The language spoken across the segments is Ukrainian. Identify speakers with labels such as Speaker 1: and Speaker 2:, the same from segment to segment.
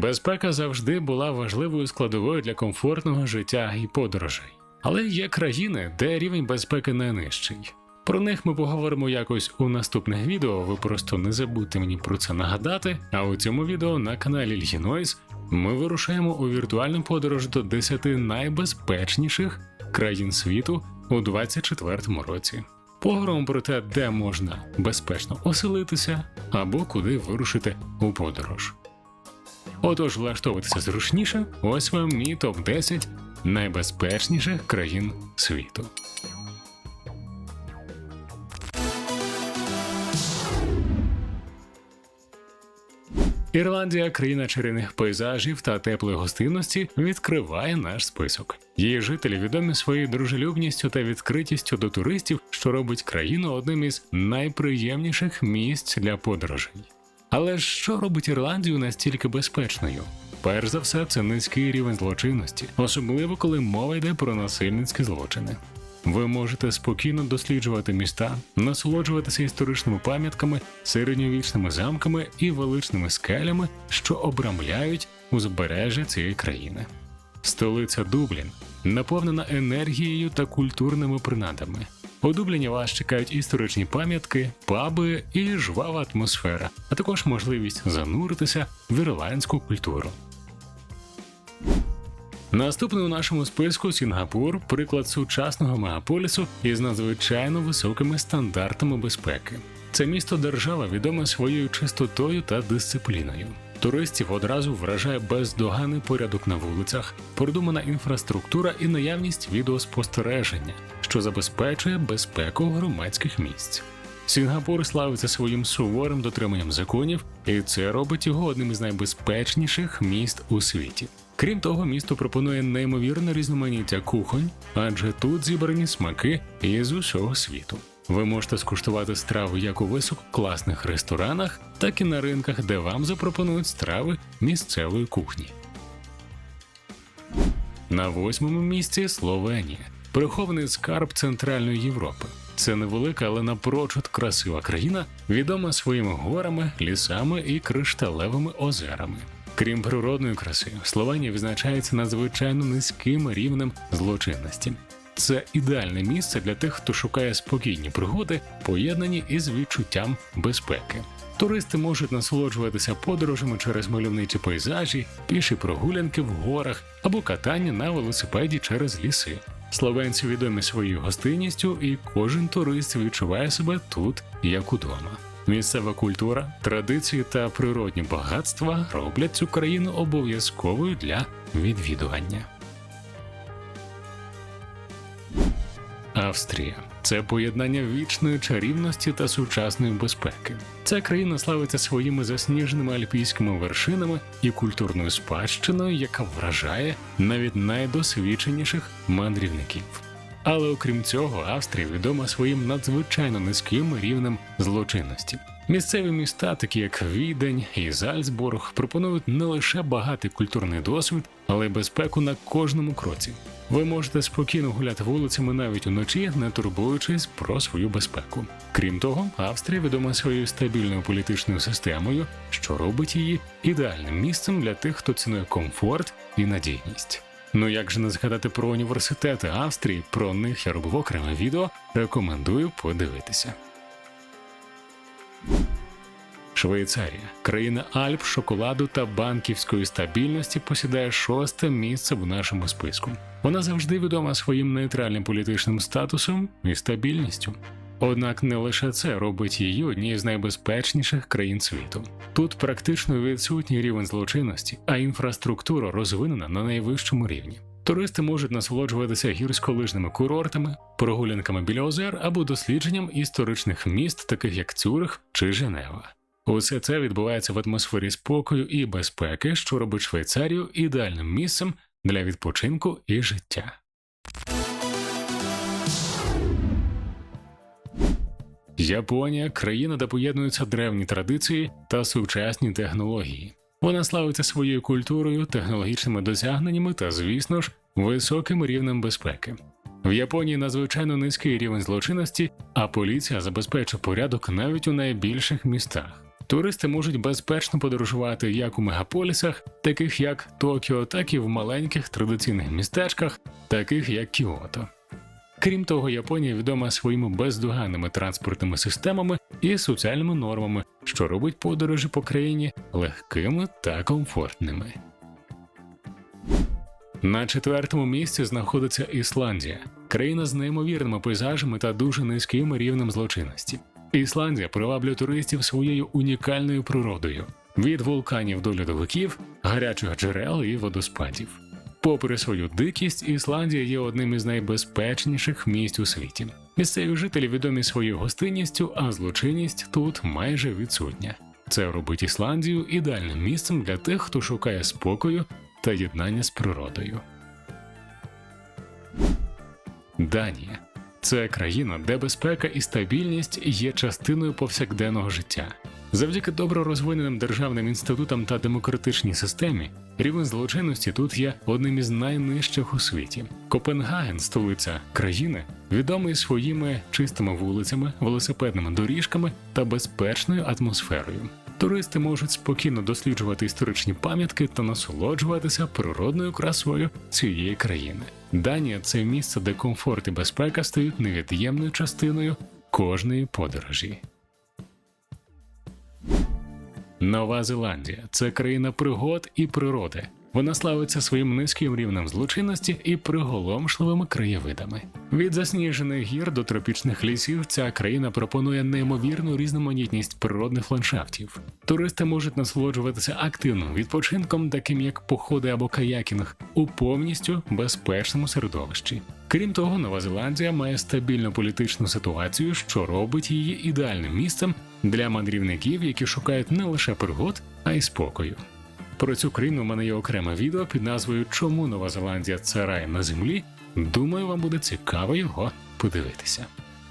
Speaker 1: Безпека завжди була важливою складовою для комфортного життя і подорожей. Але є країни, де рівень безпеки найнижчий. Про них ми поговоримо якось у наступних відео. Ви просто не забудьте мені про це нагадати. А у цьому відео на каналі Льгінойс ми вирушаємо у віртуальну подорож до 10 найбезпечніших країн світу у 2024 році. Поговоримо про те, де можна безпечно оселитися або куди вирушити у подорож. Отож, влаштовуватися зручніше, ось вам мій топ 10 найбезпечніших країн світу. Ірландія, країна чарівних пейзажів та теплої гостинності, відкриває наш список. Її жителі відомі своєю дружелюбністю та відкритістю до туристів, що робить країну одним із найприємніших місць для подорожей. Але що робить Ірландію настільки безпечною? Перш за все, це низький рівень злочинності, особливо коли мова йде про насильницькі злочини. Ви можете спокійно досліджувати міста, насолоджуватися історичними пам'ятками, середньовічними замками і величними скелями, що обрамляють узбережжя цієї країни. Столиця Дублін наповнена енергією та культурними принадами. У Дубліні вас чекають історичні пам'ятки, паби і жвава атмосфера, а також можливість зануритися в ірландську культуру. Наступний у нашому списку Сінгапур приклад сучасного мегаполісу із надзвичайно високими стандартами безпеки. Це місто держава відоме своєю чистотою та дисципліною. Туристів одразу вражає бездоганний порядок на вулицях, продумана інфраструктура і наявність відеоспостереження, що забезпечує безпеку громадських місць. Сінгапур славиться своїм суворим дотриманням законів, і це робить його одним із найбезпечніших міст у світі. Крім того, місто пропонує неймовірне різноманіття кухонь, адже тут зібрані смаки із усього світу. Ви можете скуштувати страви як у висококласних ресторанах, так і на ринках, де вам запропонують страви місцевої кухні. На восьмому місці Словенія, прихований скарб Центральної Європи. Це невелика, але напрочуд красива країна, відома своїми горами, лісами і кришталевими озерами. Крім природної краси, Словенія відзначається надзвичайно низьким рівнем злочинності. Це ідеальне місце для тих, хто шукає спокійні пригоди, поєднані із відчуттям безпеки. Туристи можуть насолоджуватися подорожами через мальовничі пейзажі, піші прогулянки в горах або катання на велосипеді через ліси. Словенці відомі своєю гостинністю, і кожен турист відчуває себе тут як удома. Місцева культура, традиції та природні багатства роблять цю країну обов'язковою для відвідування. Австрія це поєднання вічної чарівності та сучасної безпеки. Ця країна славиться своїми засніженими альпійськими вершинами і культурною спадщиною, яка вражає навіть найдосвідченіших мандрівників. Але окрім цього, Австрія відома своїм надзвичайно низьким рівнем злочинності. Місцеві міста, такі як Відень і Зальцбург, пропонують не лише багатий культурний досвід, але й безпеку на кожному кроці. Ви можете спокійно гуляти вулицями навіть уночі, не турбуючись про свою безпеку. Крім того, Австрія відома своєю стабільною політичною системою, що робить її ідеальним місцем для тих, хто цінує комфорт і надійність. Ну як же не згадати про університети Австрії, про них я робив окреме відео, рекомендую подивитися. Швейцарія, країна Альп, шоколаду та банківської стабільності, посідає шосте місце в нашому списку. Вона завжди відома своїм нейтральним політичним статусом і стабільністю. Однак не лише це робить її однією з найбезпечніших країн світу. Тут практично відсутній рівень злочинності, а інфраструктура розвинена на найвищому рівні. Туристи можуть насолоджуватися гірськолижними курортами, прогулянками біля озер або дослідженням історичних міст, таких як Цюрих чи Женева. Усе це відбувається в атмосфері спокою і безпеки, що робить Швейцарію ідеальним місцем для відпочинку і життя. Японія країна, де поєднуються древні традиції та сучасні технології. Вона славиться своєю культурою, технологічними досягненнями та, звісно ж, високим рівнем безпеки. В Японії надзвичайно низький рівень злочинності, а поліція забезпечує порядок навіть у найбільших містах. Туристи можуть безпечно подорожувати як у мегаполісах, таких як Токіо, так і в маленьких традиційних містечках, таких як Кіото. Крім того, Японія відома своїми бездоганними транспортними системами і соціальними нормами, що робить подорожі по країні легкими та комфортними. На четвертому місці знаходиться Ісландія, країна з неймовірними пейзажами та дуже низьким рівнем злочинності. Ісландія приваблює туристів своєю унікальною природою від вулканів до льодовиків, гарячих джерел і водоспадів. Попри свою дикість, Ісландія є одним із найбезпечніших місць у світі. Місцеві жителі відомі своєю гостинністю, а злочинність тут майже відсутня. Це робить Ісландію ідеальним місцем для тих, хто шукає спокою та єднання з природою. Данія це країна, де безпека і стабільність є частиною повсякденного життя. Завдяки добре розвиненим державним інститутам та демократичній системі рівень злочинності тут є одним із найнижчих у світі. Копенгаген, столиця країни, відомий своїми чистими вулицями, велосипедними доріжками та безпечною атмосферою. Туристи можуть спокійно досліджувати історичні пам'ятки та насолоджуватися природною красою цієї країни. Данія це місце, де комфорт і безпека стають невід'ємною частиною кожної подорожі. Нова Зеландія це країна пригод і природи. Вона славиться своїм низьким рівнем злочинності і приголомшливими краєвидами. Від засніжених гір до тропічних лісів ця країна пропонує неймовірну різноманітність природних ландшафтів. Туристи можуть насолоджуватися активним відпочинком, таким як походи або каякінг, у повністю безпечному середовищі. Крім того, Нова Зеландія має стабільну політичну ситуацію, що робить її ідеальним місцем для мандрівників, які шукають не лише пригод, а й спокою. Про цю країну в мене є окреме відео під назвою Чому Нова Зеландія це рай на землі. Думаю, вам буде цікаво його подивитися.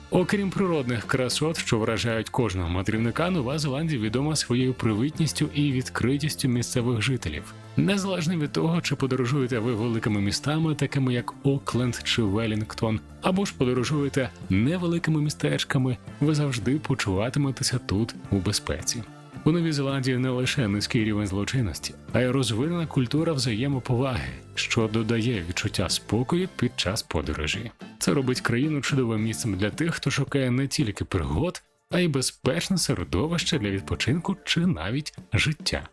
Speaker 1: Окрім природних красот, що вражають кожного мандрівника, Нова Зеландія відома своєю привітністю і відкритістю місцевих жителів. Незалежно від того, чи подорожуєте ви великими містами, такими як Окленд чи Велінгтон, або ж подорожуєте невеликими містечками, ви завжди почуватиметеся тут у безпеці. У Новій Зеландії не лише низький рівень злочинності, а й розвинена культура взаємоповаги, що додає відчуття спокою під час подорожі. Це робить країну чудовим місцем для тих, хто шукає не тільки пригод, а й безпечне середовище для відпочинку чи навіть життя.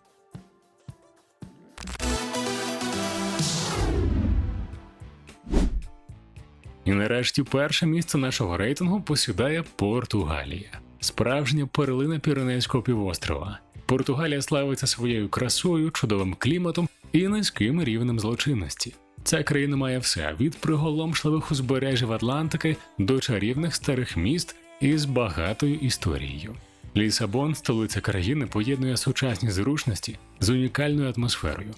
Speaker 1: І нарешті перше місце нашого рейтингу посідає Португалія, справжня перлина Піренейського півострова. Португалія славиться своєю красою, чудовим кліматом і низьким рівнем злочинності. Ця країна має все від приголомшливих узбережжів Атлантики до чарівних старих міст із багатою історією. Лісабон, столиця країни, поєднує сучасні зручності з унікальною атмосферою.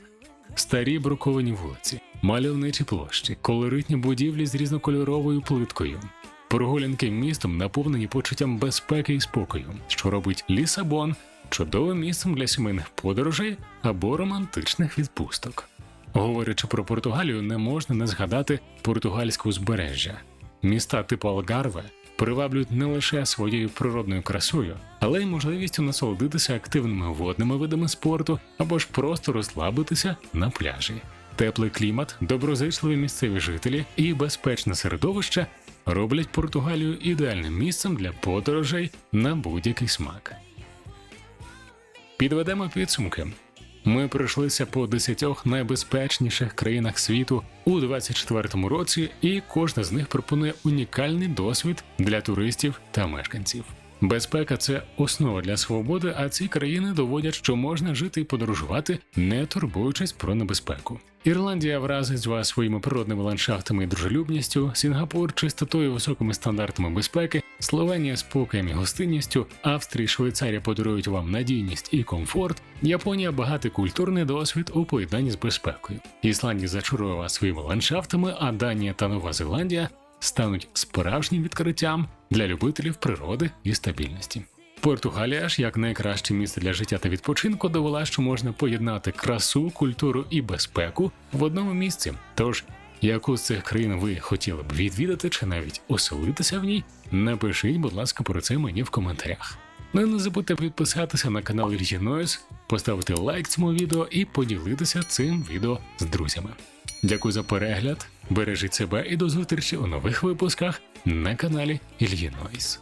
Speaker 1: Старі бруковані вулиці, мальовничі площі, колоритні будівлі з різнокольоровою плиткою. Прогулянки містом наповнені почуттям безпеки і спокою, що робить Лісабон чудовим місцем для сімейних подорожей або романтичних відпусток. Говорячи про Португалію, не можна не згадати португальське узбережжя. Міста типу Алгарве приваблюють не лише своєю природною красою, але й можливістю насолодитися активними водними видами спорту або ж просто розслабитися на пляжі. Теплий клімат, доброзичливі місцеві жителі і безпечне середовище роблять Португалію ідеальним місцем для подорожей на будь-який смак. Підведемо підсумки. Ми пройшлися по 10 найбезпечніших країнах світу у 2024 році, і кожна з них пропонує унікальний досвід для туристів та мешканців. Безпека це основа для свободи, а ці країни доводять, що можна жити і подорожувати, не турбуючись про небезпеку. Ірландія вразить вас своїми природними ландшафтами і дружелюбністю, Сінгапур чистотою високими стандартами безпеки, Словенія спокоєм і гостинністю, Австрія і Швейцарія подарують вам надійність і комфорт. Японія багатий культурний досвід у поєднанні з безпекою. Ісландія зачарує вас своїми ландшафтами, а Данія та Нова Зеландія стануть справжнім відкриттям для любителів природи і стабільності. Португалія ж як найкраще місце для життя та відпочинку довела, що можна поєднати красу, культуру і безпеку в одному місці. Тож, яку з цих країн ви хотіли б відвідати чи навіть оселитися в ній, напишіть, будь ласка, про це мені в коментарях. Ну і не забудьте підписатися на канал Ільї Нойс, поставити лайк цьому відео і поділитися цим відео з друзями. Дякую за перегляд, бережіть себе і до зустрічі у нових випусках на каналі Ільї Нойс.